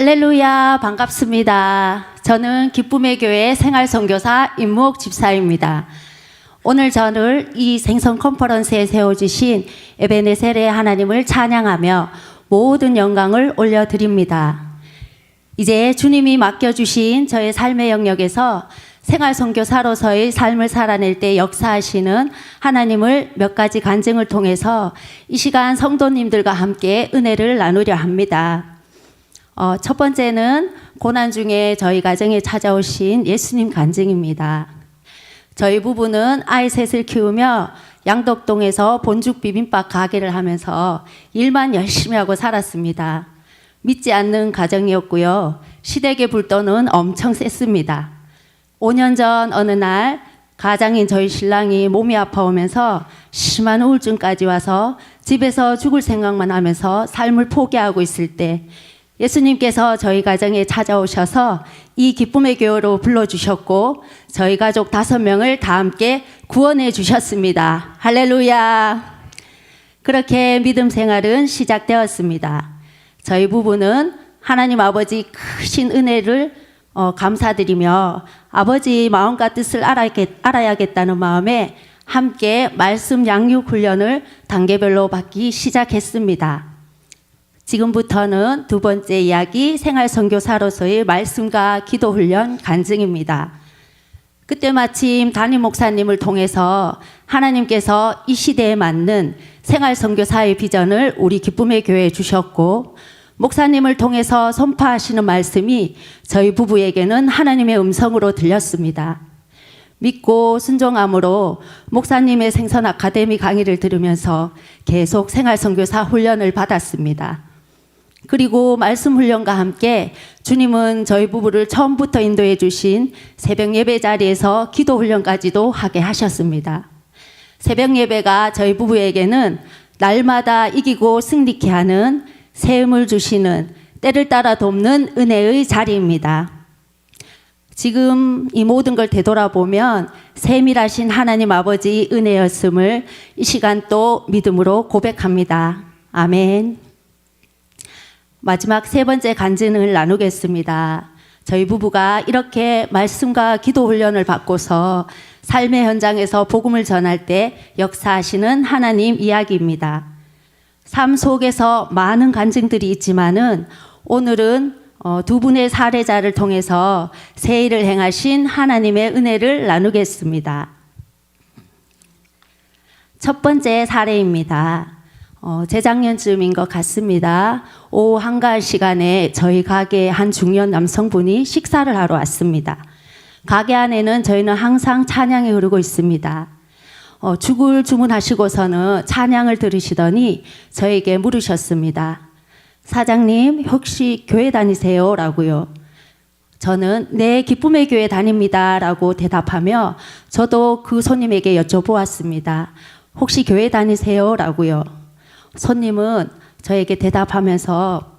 할렐루야 반갑습니다. 저는 기쁨의 교회 생활 선교사 임무옥 집사입니다. 오늘 저를 이 생선 컨퍼런스에 세워주신 에베네셀의 하나님을 찬양하며 모든 영광을 올려드립니다. 이제 주님이 맡겨주신 저의 삶의 영역에서 생활 선교사로서의 삶을 살아낼 때 역사하시는 하나님을 몇 가지 간증을 통해서 이 시간 성도님들과 함께 은혜를 나누려 합니다. 어, 첫 번째는 고난 중에 저희 가정에 찾아오신 예수님 간증입니다. 저희 부부는 아이 셋을 키우며 양덕동에서 본죽 비빔밥 가게를 하면서 일만 열심히 하고 살았습니다. 믿지 않는 가정이었고요. 시댁의 불도는 엄청 셌습니다. 5년 전 어느 날 가장인 저희 신랑이 몸이 아파오면서 심한 우울증까지 와서 집에서 죽을 생각만 하면서 삶을 포기하고 있을 때 예수님께서 저희 가정에 찾아오셔서 이 기쁨의 교회로 불러주셨고 저희 가족 다섯 명을 다 함께 구원해 주셨습니다. 할렐루야. 그렇게 믿음 생활은 시작되었습니다. 저희 부부는 하나님 아버지 크신 은혜를 어, 감사드리며 아버지 마음과 뜻을 알아야겠, 알아야겠다는 마음에 함께 말씀 양육 훈련을 단계별로 받기 시작했습니다. 지금부터는 두 번째 이야기 생활 선교사로서의 말씀과 기도 훈련 간증입니다. 그때 마침 담임 목사님을 통해서 하나님께서 이 시대에 맞는 생활 선교사의 비전을 우리 기쁨의 교회에 주셨고 목사님을 통해서 선포하시는 말씀이 저희 부부에게는 하나님의 음성으로 들렸습니다. 믿고 순종함으로 목사님의 생선 아카데미 강의를 들으면서 계속 생활 선교사 훈련을 받았습니다. 그리고 말씀 훈련과 함께 주님은 저희 부부를 처음부터 인도해 주신 새벽 예배 자리에서 기도 훈련까지도 하게 하셨습니다. 새벽 예배가 저희 부부에게는 날마다 이기고 승리케 하는 세움을 주시는 때를 따라 돕는 은혜의 자리입니다. 지금 이 모든 걸 되돌아보면 세밀하신 하나님 아버지 은혜였음을 이 시간 또 믿음으로 고백합니다. 아멘. 마지막 세 번째 간증을 나누겠습니다. 저희 부부가 이렇게 말씀과 기도 훈련을 받고서 삶의 현장에서 복음을 전할 때 역사하시는 하나님 이야기입니다. 삶 속에서 많은 간증들이 있지만은 오늘은 어, 두 분의 사례자를 통해서 새 일을 행하신 하나님의 은혜를 나누겠습니다. 첫 번째 사례입니다. 어, 재작년쯤인 것 같습니다. 오후 한가할 시간에 저희 가게에 한 중년 남성분이 식사를 하러 왔습니다. 가게 안에는 저희는 항상 찬양이 흐르고 있습니다. 어, 죽을 주문하시고서는 찬양을 들으시더니 저에게 물으셨습니다. 사장님, 혹시 교회 다니세요? 라고요. 저는 네, 기쁨의 교회 다닙니다. 라고 대답하며 저도 그 손님에게 여쭤보았습니다. 혹시 교회 다니세요? 라고요. 손님은 저에게 대답하면서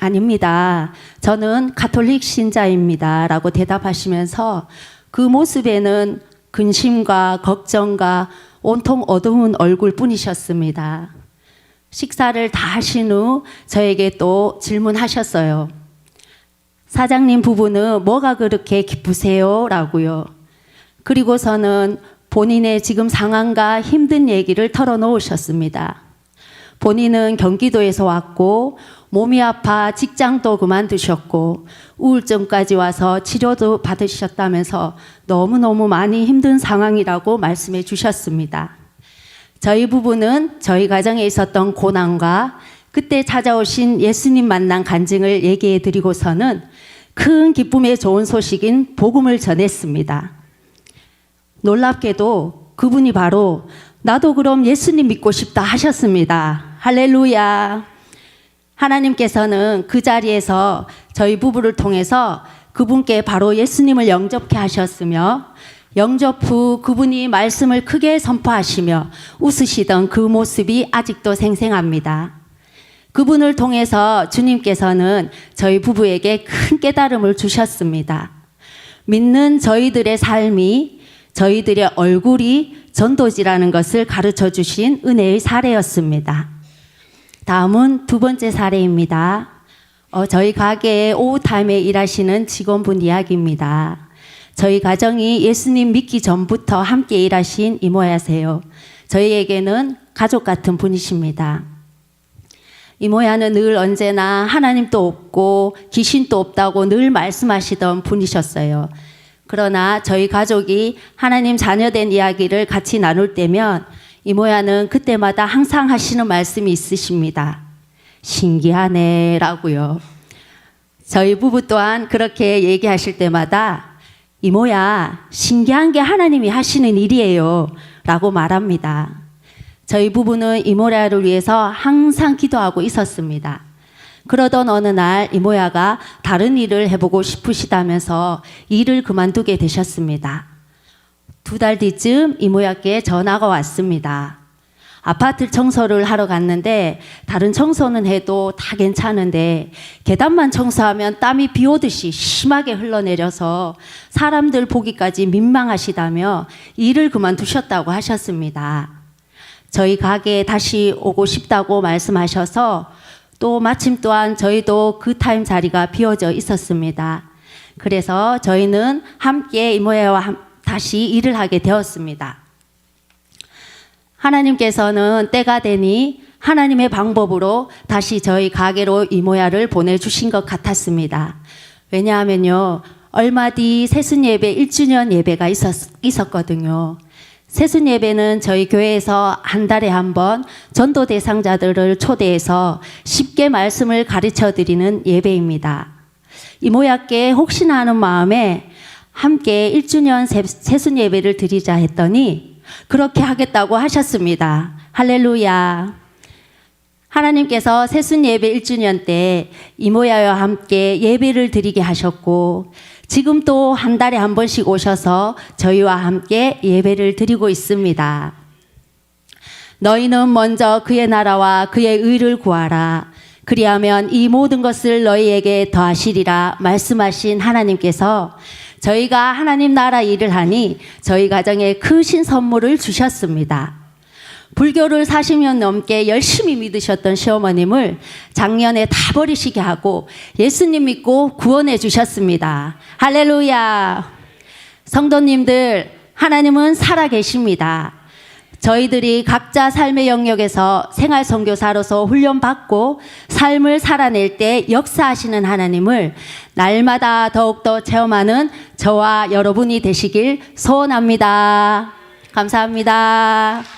아닙니다. 저는 가톨릭 신자입니다. 라고 대답하시면서 그 모습에는 근심과 걱정과 온통 어두운 얼굴 뿐이셨습니다. 식사를 다 하신 후 저에게 또 질문하셨어요. 사장님 부부는 뭐가 그렇게 기쁘세요? 라고요. 그리고서는 본인의 지금 상황과 힘든 얘기를 털어놓으셨습니다. 본인은 경기도에서 왔고 몸이 아파 직장도 그만두셨고 우울증까지 와서 치료도 받으셨다면서 너무너무 많이 힘든 상황이라고 말씀해 주셨습니다. 저희 부부는 저희 가정에 있었던 고난과 그때 찾아오신 예수님 만난 간증을 얘기해 드리고서는 큰 기쁨의 좋은 소식인 복음을 전했습니다. 놀랍게도 그분이 바로 나도 그럼 예수님 믿고 싶다 하셨습니다. 할렐루야. 하나님께서는 그 자리에서 저희 부부를 통해서 그분께 바로 예수님을 영접케 하셨으며 영접 후 그분이 말씀을 크게 선포하시며 웃으시던 그 모습이 아직도 생생합니다. 그분을 통해서 주님께서는 저희 부부에게 큰 깨달음을 주셨습니다. 믿는 저희들의 삶이 저희들의 얼굴이 전도지라는 것을 가르쳐 주신 은혜의 사례였습니다. 다음은 두 번째 사례입니다. 어, 저희 가게에 오후타임에 일하시는 직원분 이야기입니다. 저희 가정이 예수님 믿기 전부터 함께 일하신 이모야세요. 저희에게는 가족 같은 분이십니다. 이모야는 늘 언제나 하나님도 없고 귀신도 없다고 늘 말씀하시던 분이셨어요. 그러나 저희 가족이 하나님 자녀된 이야기를 같이 나눌 때면 이모야는 그때마다 항상 하시는 말씀이 있으십니다. 신기하네라고요. 저희 부부 또한 그렇게 얘기하실 때마다 이모야 신기한 게 하나님이 하시는 일이에요 라고 말합니다. 저희 부부는 이모야를 위해서 항상 기도하고 있었습니다. 그러던 어느 날 이모야가 다른 일을 해보고 싶으시다면서 일을 그만두게 되셨습니다. 두 달 뒤쯤 이모야께 전화가 왔습니다. 아파트 청소를 하러 갔는데 다른 청소는 해도 다 괜찮은데 계단만 청소하면 땀이 비 오듯이 심하게 흘러내려서 사람들 보기까지 민망하시다며 일을 그만두셨다고 하셨습니다. 저희 가게에 다시 오고 싶다고 말씀하셔서 또 마침 또한 저희도 그 타임 자리가 비어져 있었습니다. 그래서 저희는 함께 이모야와 함- 다시 일을 하게 되었습니다. 하나님께서는 때가 되니 하나님의 방법으로 다시 저희 가게로 이모야를 보내주신 것 같았습니다. 왜냐하면요, 얼마 뒤 새순 예배 1주년 예배가 있었, 있었거든요. 새순 예배는 저희 교회에서 한 달에 한 번 전도 대상자들을 초대해서 쉽게 말씀을 가르쳐 드리는 예배입니다. 이모야께 혹시나 하는 마음에 함께 1주년 새- 새순 예배를 드리자 했더니 그렇게 하겠다고 하셨습니다. 할렐루야. 하나님께서 새순 예배 1주년 때 이모야와 함께 예배를 드리게 하셨고 지금 또 한 달에 한 번씩 오셔서 저희와 함께 예배를 드리고 있습니다. 너희는 먼저 그의 나라와 그의 의를 구하라. 그리하면 이 모든 것을 너희에게 더하시리라 말씀하신 하나님께서 저희가 하나님 나라 일을 하니 저희 가정에 크신 선물을 주셨습니다. 불교를 40년 넘게 열심히 믿으셨던 시어머님을 작년에 다 버리시게 하고 예수님 믿고 구원해 주셨습니다. 할렐루야. 성도님들, 하나님은 살아 계십니다. 저희들이 각자 삶의 영역에서 생활 선교사로서 훈련받고 삶을 살아낼 때 역사하시는 하나님을 날마다 더욱더 체험하는 저와 여러분이 되시길 소원합니다. 감사합니다.